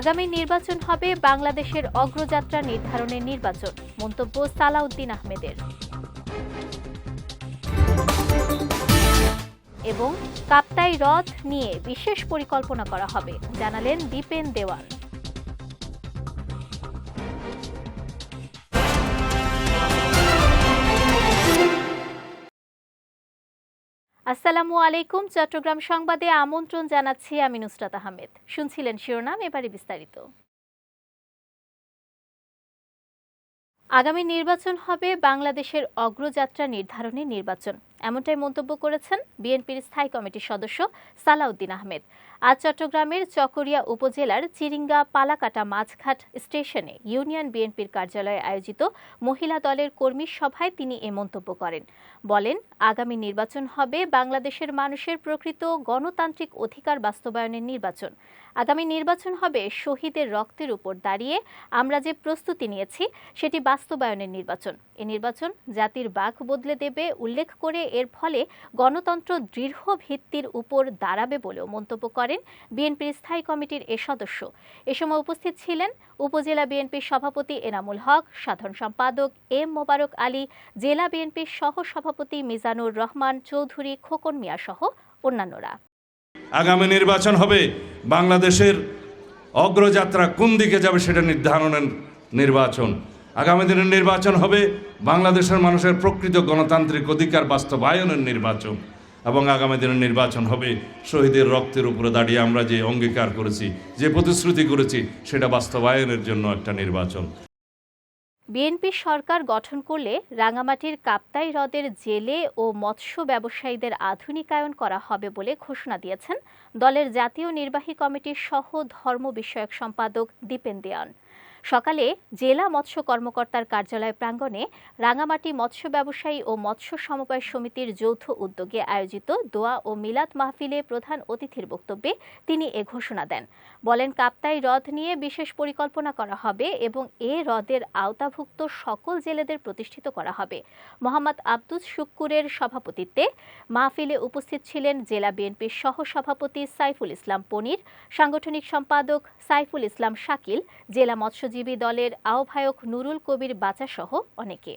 আগামী নির্বাচন হবে বাংলাদেশের অগ্রযাত্রা নির্ধারণের নির্বাচন। মন্তব্য সালাউদ্দিন আহমেদের। এবং কাপ্তাই রথ নিয়ে বিশেষ পরিকল্পনা করা হবে, জানালেন দীপেন দেওয়ান আসসালামু আলাইকুম। চট্টগ্রাম সংবাদে আমন্ত্রণ জানাচ্ছি আমি নুসরাত আহমেদ। শুনছিলেন শিরোনাম, এবারে বিস্তারিত। আগামী নির্বাচন হবে বাংলাদেশের অগ্রযাত্রা নির্ধারণের নির্বাচন। এমনটাই মন্তব্য করেছেন বিএনপির স্থায়ী কমিটির সদস্য সালাউদ্দিন আহমেদ। আজ চট্টগ্রামের চকরিয়া উপজেলার চিরিঙ্গা পালাকাটা মাছঘাট স্টেশনে ইউনিয়ন বিএনপির কার্যালয়ে আয়োজিত মহিলা দলের কর্মী সভায় তিনি এ মন্তব্য করেন। বলেন, আগামী নির্বাচন হবে বাংলাদেশের মানুষের প্রকৃত গণতান্ত্রিক অধিকার বাস্তবায়নের নির্বাচন। আগামী নির্বাচন হবে শহীদের রক্তের উপর দাঁড়িয়ে আমরা যে প্রস্তুতি নিয়েছি, সেটি বাস্তবায়নের নির্বাচন। এ নির্বাচন জাতির বাক বদলে দেবে উল্লেখ করে এর ফলে গণতন্ত্র দৃঢ় ভিত্তির উপর দাঁড়াবে বলেও মন্তব্য করেন বিএনপির স্থায়ী কমিটির এ সদস্য। এ সময় উপস্থিত ছিলেন উপজেলা বিএনপির সভাপতি এনামুল হক, সাধারণ সম্পাদক এম মোবারক আলী, জেলা বিএনপির সহ সভাপতি মিজানুর রহমান চৌধুরী, খোকন মিয়া সহ অন্যান্যরা। আগামী নির্বাচন হবে, বাংলাদেশের অগ্রযাত্রা কোন দিকে যাবে সেটা নির্ধারণের নির্বাচন। আগামী দিনের নির্বাচন হবে বাংলাদেশের মানুষের প্রকৃত গণতান্ত্রিক অধিকার বাস্তবায়নের নির্বাচন এবং আগামী দিনের নির্বাচন হবে শহীদের রক্তের উপরে দাঁড়িয়ে আমরা যে অঙ্গীকার করেছি, যে প্রতিশ্রুতি করেছি, সেটা বাস্তবায়নের জন্য একটা নির্বাচন। বিএনপি সরকার গঠন করলে রাঙামাটির কাপ্তাই হ্রদের জেলে ও মৎস্য ব্যবসায়ীদের আধুনিকায়ন করা হবে বলে ঘোষণা দিয়েছেন দলের জাতীয় নির্বাহী কমিটির সহ ধর্ম বিষয়ক সম্পাদক দীপেন দেয়ান সকালে জেলা মৎস্য কর্মকর্তার কার্যালয় প্রাঙ্গণে রাঙামাটি মৎস্য ব্যবসায়ী ও মৎস্য সমবায় সমিতির যৌথ উদ্যোগে আয়োজিত দোয়া ও মিলাদ মাহফিলে প্রধান অতিথির বক্তব্যে তিনি এ ঘোষণা দেন। বলেন, কাপ্তাই হ্রদ নিয়ে বিশেষ পরিকল্পনা করা হবে এবং এ হ্রদের আওতাভুক্ত সকল জেলেদের প্রতিষ্ঠিত করা হবে। মোহাম্মদ আব্দুস শুক্কুরের সভাপতিত্বে মাহফিলে উপস্থিত ছিলেন জেলা বিএনপির সহ সভাপতি সাইফুল ইসলাম পনির, সাংগঠনিক সম্পাদক সাইফুল ইসলাম শাকিল, জেলা মৎস্যজীবী দলের আহ্বায়ক নুরুল কবির বাচাসহ অনেকে।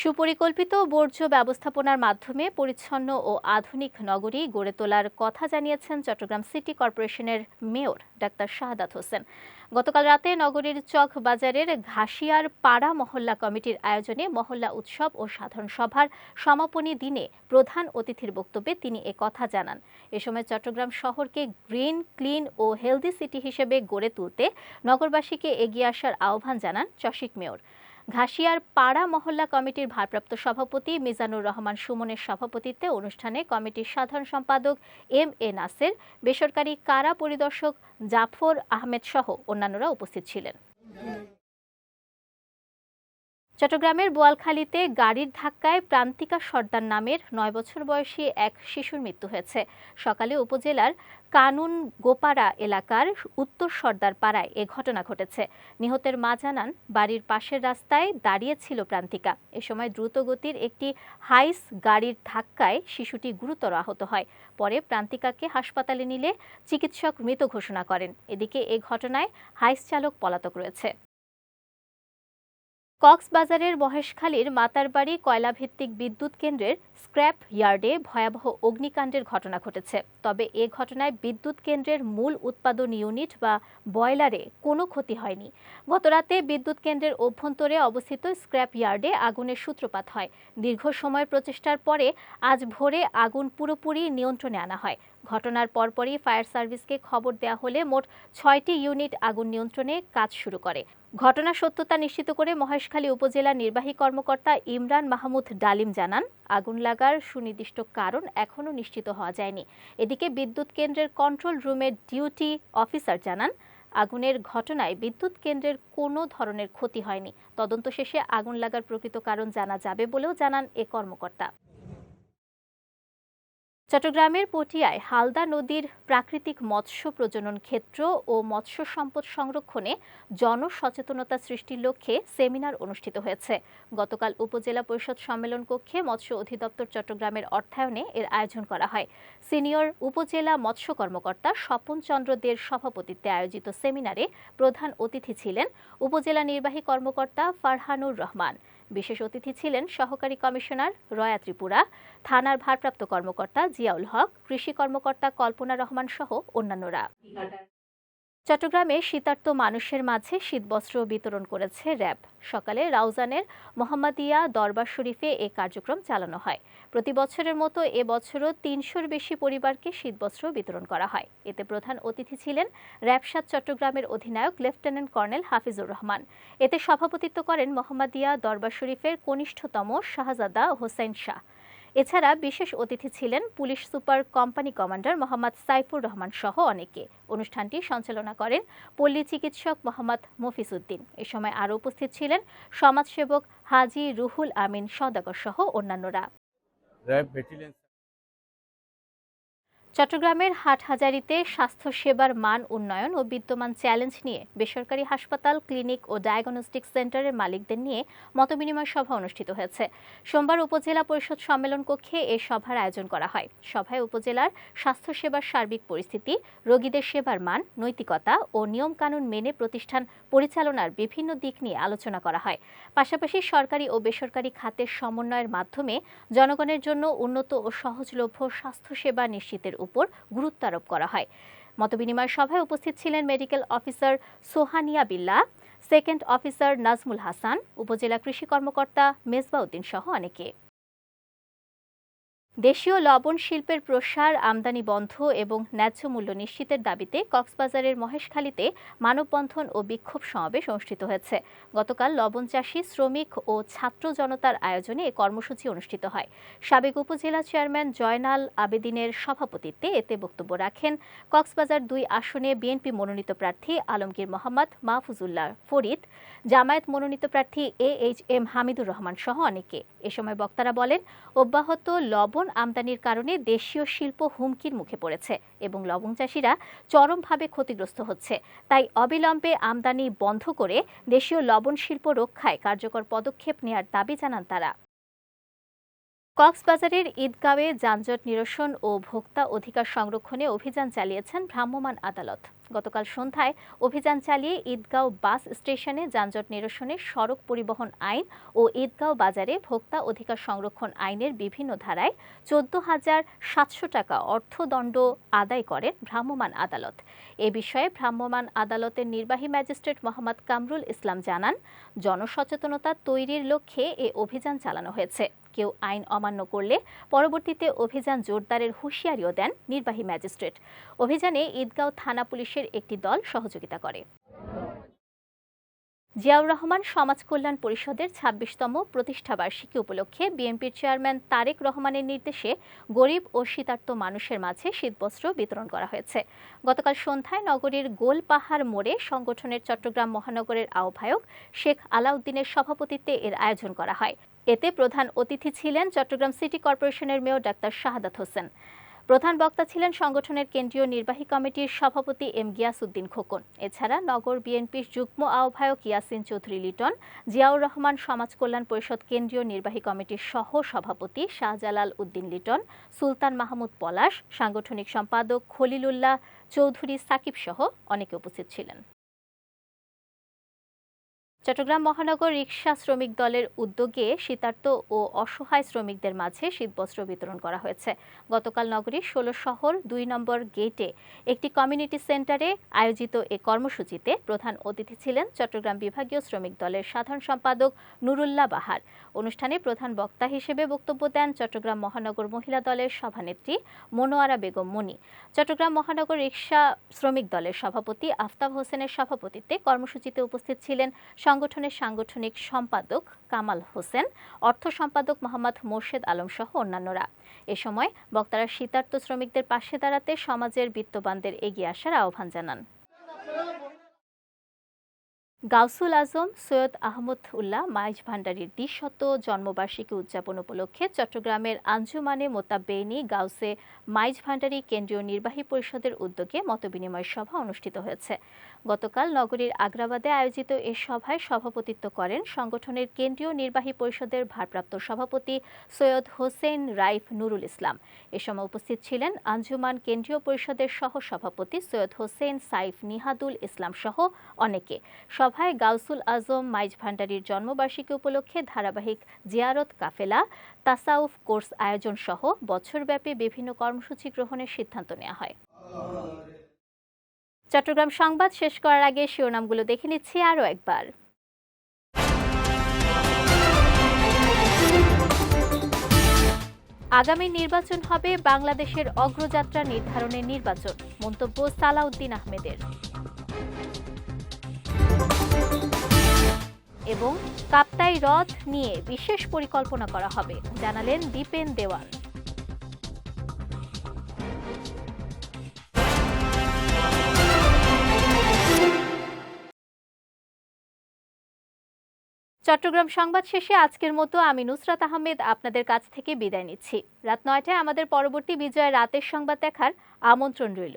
সুপরিকল্পিত বর্জ্য ব্যবস্থাপনার মাধ্যমে পরিচ্ছন্ন ও আধুনিক নগরী গড়ে তোলার কথা জানিয়েছেন চট্টগ্রাম সিটি কর্পোরেশনের মেয়র ডাক্তার শাহাদাত হোসেন। গতকাল রাতে নগরীর চক বাজারের ঘাসিয়ার পাড়া মহল্লা কমিটির আয়োজনে মহল্লা উৎসব ও সাধারণ সভার সমাপনী দিনে প্রধান অতিথির বক্তব্যে তিনি এ কথা জানান। এ সময় চট্টগ্রাম শহরকে গ্রিন, ক্লিন ও হেলদি সিটি হিসেবে গড়ে তুলতে নগরবাসীকে এগিয়ে আসার আহ্বান জানান চশিক মেয়র। ঘাসিয়ার পাড়া মহল্লা কমিটির ভারপ্রাপ্ত সভাপতি মিজানুর রহমান সুমনের সভাপতিত্বে অনুষ্ঠানে কমিটির সাধারণ সম্পাদক এম এ নাসের, বেসরকারি কারা পরিদর্শক জাফর আহমেদ সহ অন্যান্যরা উপস্থিত ছিলেন। চট্টগ্রামের বোয়ালখালীতে গাড়ির ধাক্কায় প্রান্তিকা সর্দার নামের নয় বছর বয়সী এক শিশুর মৃত্যু হয়েছে। সকালে উপজেলার কানুন গোপাড়া এলাকার উত্তর সর্দার পাড়ায় এ ঘটনা ঘটেছে। নিহতের মা জানান, বাড়ির পাশের রাস্তায় দাঁড়িয়ে ছিল প্রান্তিকা। এ সময় দ্রুতগতির একটি হাইস গাড়ির ধাক্কায় শিশুটি গুরুতর আহত হয়। পরে প্রান্তিকাকে হাসপাতালে নিলে চিকিৎসক মৃত ঘোষণা করেন। এদিকে এ ঘটনায় হাইস চালক পলাতক রয়েছে। কক্সবাজারের মহেশখালীর মাতারবাড়ি কয়লাভিত্তিক বিদ্যুৎ কেন্দ্রের স্ক্র্যাপ ইয়ার্ডে ভয়াবহ অগ্নিকাণ্ডের ঘটনা ঘটেছে। তবে এ ঘটনায় বিদ্যুৎ কেন্দ্রের মূল উৎপাদন ইউনিট বা বয়লারে কোনো ক্ষতি হয়নি। গতরাতে বিদ্যুৎ কেন্দ্রের অভ্যন্তরে অবস্থিত স্ক্র্যাপ ইয়ার্ডে আগুনের সূত্রপাত হয়। দীর্ঘ সময়ের প্রচেষ্টার পরে আজ ভোরে আগুন পুরোপুরি নিয়ন্ত্রণে আনা হয়। ঘটনার পরপরই ফায়ার সার্ভিসকে খবর দেওয়া হলে মোট ছয়টি ইউনিট আগুন নিয়ন্ত্রণে কাজ শুরু করে। ঘটনার সত্যতা নিশ্চিত করে মহেশখালী উপজেলা নির্বাহী কর্মকর্তা ইমরান মাহমুদ ডালিম জানান, আগুন লাগার সুনির্দিষ্ট কারণ এখনও নিশ্চিত হওয়া যায়নি। এদিকে বিদ্যুৎ কেন্দ্রের কন্ট্রোল রুমের ডিউটি অফিসার জানান, আগুনের ঘটনায় বিদ্যুৎ কেন্দ্রের কোনো ধরনের ক্ষতি হয়নি। তদন্ত শেষে আগুন লাগার প্রকৃত কারণ জানা যাবে বলেও জানান এ কর্মকর্তা। চট্টগ্রামের পটিয়ায় হালদা নদীর প্রাকৃতিক মৎস্য প্রজনন ক্ষেত্র ও মৎস্য সম্পদ সংরক্ষণে জনসচেতনতা সৃষ্টির লক্ষ্যে সেমিনার অনুষ্ঠিত হয়েছে। গতকাল উপজেলা পরিষদ সম্মেলন কক্ষে মৎস্য অধিদপ্তর চট্টগ্রামের অর্থায়নে এর আয়োজন করা হয়। সিনিয়র উপজেলা মৎস্য কর্মকর্তা স্বপন চন্দ্র দের সভাপতিত্বে আয়োজিত সেমিনারে প্রধান অতিথি ছিলেন উপজেলা নির্বাহী কর্মকর্তা ফারহানুর রহমান। বিশেষ অতিথি ছিলেন সহকারী কমিশনার রয়া ত্রিপুরা, থানার ভারপ্রাপ্ত কর্মকর্তা জিয়াউল হক, কৃষি কর্মকর্তা কল্পনা রহমান সহ অন্যান্যরা। চট্টগ্রামে শীতার্ত মানুষের মাঝে শীতবস্ত্র বিতরণ করেছে র্যাব। সকালে রাউজানের মোহাম্মদিয়া দরবার শরীফে এ কার্যক্রম চালানো হয়। প্রতি বছরের মতো এবছরও তিনশোর বেশি পরিবারকে শীতবস্ত্র বিতরণ করা হয়। এতে প্রধান অতিথি ছিলেন র্যাবসাদ চট্টগ্রামের অধিনায়ক লেফটেন্যান্ট কর্নেল হাফিজুর রহমান। এতে সভাপতিত্ব করেন মোহাম্মদিয়া দরবার শরীফের কনিষ্ঠতম শাহজাদা হোসেন শাহ। এছাড়া বিশেষ অতিথি ছিলেন police super company commander Mohammad Saifur Rahman সহ অনেকে। অনুষ্ঠানটি সঞ্চালনা করেন পল্লী চিকিৎসক মোহাম্মদ মফিসুদ্দিন এ সময় আরও উপস্থিত ছিলেন সমাজসেবক হাজি রুহুল আমিন সদাগর সহ অন্যান্যরা। চট্টগ্রামের হাটহাজারিতে স্বাস্থ্যসেবার মান উন্নয়ন ও বিদ্যমান চ্যালেঞ্জ নিয়ে বেসরকারি হাসপাতাল, ক্লিনিক ও ডায়াগনস্টিক সেন্টারের মালিকদের নিয়ে মতবিনিময় সভা অনুষ্ঠিত হয়েছে। সোমবার উপজেলা পরিষদ সম্মেলন কক্ষে এ সভার আয়োজন করা হয়। সভায় উপজেলার স্বাস্থ্যসেবার সার্বিক পরিস্থিতি, রোগীদের সেবার মান, নৈতিকতা ও নিয়মকানুন মেনে প্রতিষ্ঠান পরিচালনার বিভিন্ন দিক নিয়ে আলোচনা করা হয়। পাশাপাশি সরকারি ও বেসরকারি খাতের সমন্বয়ের মাধ্যমে জনগণের জন্য উন্নত ও সহজলভ্য স্বাস্থ্যসেবা নিশ্চিতের উপর গুরুত্ব আরোপ করা হয়। মতবিনিময় সভায় উপস্থিত ছিলেন মেডিকেল অফিসার সোহানিয়া বিল্লা, সেকেন্ড অফিসার নাজমুল হাসান, উপজেলা কৃষি কর্মকর্তা মেজবাউদ্দিন সহ অনেকে। দেশীয় লবণ শিল্পের প্রসার আমদানি বন্ধ এবং ন্যায্য মূল্য নিশ্চিতের দাবিতে কক্সবাজারের মহেশখালীতে মানববন্ধন ও বিক্ষোভ সমাবেশ অনুষ্ঠিত হয়েছে। গতকাল লবণ চাষী, শ্রমিক ও ছাত্র জনতার আয়োজনে এ কর্মসূচি অনুষ্ঠিত হয়। সাবেক উপজেলা চেয়ারম্যান জয়নাল আবেদিনের সভাপতিত্বে এতে বক্তব্য রাখেন কক্সবাজার দুই আসনে বিএনপি মনোনীত প্রার্থী আলমগীর মোহাম্মদ মাহফুজুল্লাহ ফরিদ, জামায়াত মনোনীত প্রার্থী A H M Hamidur Rahman সহ অনেকে। এ সময় বক্তারা বলেন, অব্যাহত লবণ আমদানির কারণে দেশীয় শিল্প হুমকির মুখে পড়েছে এবং লবণ চাষিরা চরমভাবে ক্ষতিগ্রস্ত হচ্ছে। তাই অবিলম্বে আমদানি বন্ধ করে দেশীয় লবণ শিল্প রক্ষায় কার্যকর পদক্ষেপ নেয়ার দাবি জানান তারা। কক্সবাজারের ঈদগাঁওয়ে যানজট নিরসন ও ভোক্তা অধিকার সংরক্ষণে অভিযান চালিয়েছেন ভ্রাম্যমাণ আদালত। গতকাল সন্ধ্যায় অভিযান চালিয়ে ঈদগাঁও বাস স্টেশনে যানজট নিরসনে সড়ক পরিবহন আইন ও ঈদগাঁও বাজারে ভোক্তা অধিকার সংরক্ষণ আইনের বিভিন্ন ধারায় চোদ্দ হাজার সাতশো টাকা অর্থদণ্ড আদায় করেন ভ্রাম্যমাণ আদালত। এ বিষয়ে ভ্রাম্যমাণ আদালতের নির্বাহী ম্যাজিস্ট্রেট মোহাম্মদ কামরুল ইসলাম জানান, জনসচেতনতা তৈরির লক্ষ্যে এ অভিযান চালানো হয়েছে। কেউ আইন অমান্য করলে পরবর্তীতে অভিযান জোরদারের হুঁশিয়ারিও দেন নির্বাহী ম্যাজিস্ট্রেট। অভিযানে ঈদগাঁও থানা পুলিশের একটি দল সহযোগিতা করে। জিয়াউর রহমান সমাজ কল্যাণ পরিষদের ছাব্বিশতম প্রতিষ্ঠাবার্ষিকী উপলক্ষে বিএনপির চেয়ারম্যান তারেক রহমানের নির্দেশে গরিব ও শীতার্ত মানুষের মাঝে শীতবস্ত্র বিতরণ করা হয়েছে। গতকাল সন্ধ্যায় নগরীর গোলপাহাড় মোড়ে সংগঠনের চট্টগ্রাম মহানগরের আহ্বায়ক শেখ আলাউদ্দিনের সভাপতিত্বে এর আয়োজন করা হয়। এতে প্রধান অতিথি ছিলেন চট্টগ্রাম সিটি কর্পোরেশনের মেয়র ডাক্তার শাহাদাত হোসেন। প্রধান বক্তা ছিলেন সংগঠনের কেন্দ্রীয় নির্বাহী কমিটির সভাপতি এম গিয়াসউদ্দিন খোকন। এছাড়া নগর বিএনপির যুগ্ম আহ্বায়ক ইয়াসিন চৌধুরী লিটন, জিয়াউর রহমান সমাজ কল্যাণ পরিষদ কেন্দ্রীয় নির্বাহী কমিটির সহ সভাপতি শাহজালাল উদ্দিন লিটন, সুলতান মাহমুদ পলাশ, সাংগঠনিক সম্পাদক খলিলুল্লাহ চৌধুরী সাকিব সহ অনেকে উপস্থিত ছিলেন। চট্টগ্রাম মহানগর রিকশা শ্রমিক দলের উদ্যোগে শীতার্ত ও অসহায় শ্রমিকদের মাঝে শীতবস্ত্র বিতরণ করা হয়েছে। গতকাল নগরীর ষোলো শহর, দুই নম্বর গেটে একটি কমিউনিটি সেন্টারে আয়োজিত এ কর্মসূচিতে প্রধান অতিথি ছিলেন চট্টগ্রাম বিভাগীয় শ্রমিক দলের সাধারণ সম্পাদক নুরুল্লাহ বাহার। অনুষ্ঠানে প্রধান বক্তা হিসেবে বক্তব্য দেন চট্টগ্রাম মহানগর মহিলা দলের সভানেত্রী মনোয়ারা বেগম মনি। চট্টগ্রাম মহানগর রিকশা শ্রমিক দলের সভাপতি আফতাব হোসেনের সভাপতিত্বে কর্মসূচিতে উপস্থিত ছিলেন সংগঠনের সাংগঠনিক সম্পাদক কামাল হোসেন, অর্থ সম্পাদক মোহাম্মদ মোর্শেদ আলম সহ অন্যান্যরা। এ সময় বক্তারা শীতার্থ শ্রমিকদের পাশে দাঁড়াতে সমাজের বিত্তবানদের এগিয়ে আসার আহ্বান জানান। গাউসুল আজম, সৈয়দ আহমদ উল্লাহ মাইজ ভান্ডারীর দ্বিশত জন্মবার্ষিকী উদযাপন উপলক্ষে চট্টগ্রামের আঞ্জুমানে মোতাবেইনি গাউসে মাইজ ভান্ডারী কেন্দ্রীয় নির্বাহী পরিষদের উদ্যোগে মতবিনিময় সভা অনুষ্ঠিত হয়েছে। গতকাল নগরীর আগ্রাবাদে আয়োজিত এ সভায় সভাপতিত্ব করেন সংগঠনের কেন্দ্রীয় নির্বাহী পরিষদের ভারপ্রাপ্ত সভাপতি সৈয়দ হোসেন রাইফ নুরুল ইসলাম। এ সময় উপস্থিত ছিলেন আঞ্জুমান কেন্দ্রীয় পরিষদের সহ সভাপতি সৈয়দ হোসেন সাইফ নিহাদুল ইসলাম সহ অনেকে। সভায় গাউসুল আজম মাইজ ভান্ডারীর জন্মবার্ষিকী উপলক্ষে ধারাবাহিক জিয়ারত কাফেলা, তাসাউফ কোর্স আয়োজন সহ বছরব্যাপী বিভিন্ন কর্মসূচি গ্রহণের সিদ্ধান্ত নেওয়া হয়। চট্টগ্রাম সংবাদ শেষ করার আগে শিরোনামগুলো দেখে নিচ্ছি আরও একবার। আগামী নির্বাচন হবে বাংলাদেশের অগ্রযাত্রা নির্ধারণের নির্বাচন, মন্তব্য সালাউদ্দিন আহমেদের। এবং কাপ্তাই হ্রদ নিয়ে বিশেষ পরিকল্পনা করা হবে, জানালেন দীপেন দেওয়ান চট্টগ্রাম সংবাদ শেষে আজকের মতো আমি নুসরাত আহমেদ আপনাদের কাছ থেকে বিদায় নিচ্ছি। রাত নয়টায় আমাদের পরবর্তী বিজয় রাতের সংবাদ দেখার আমন্ত্রণ রইল।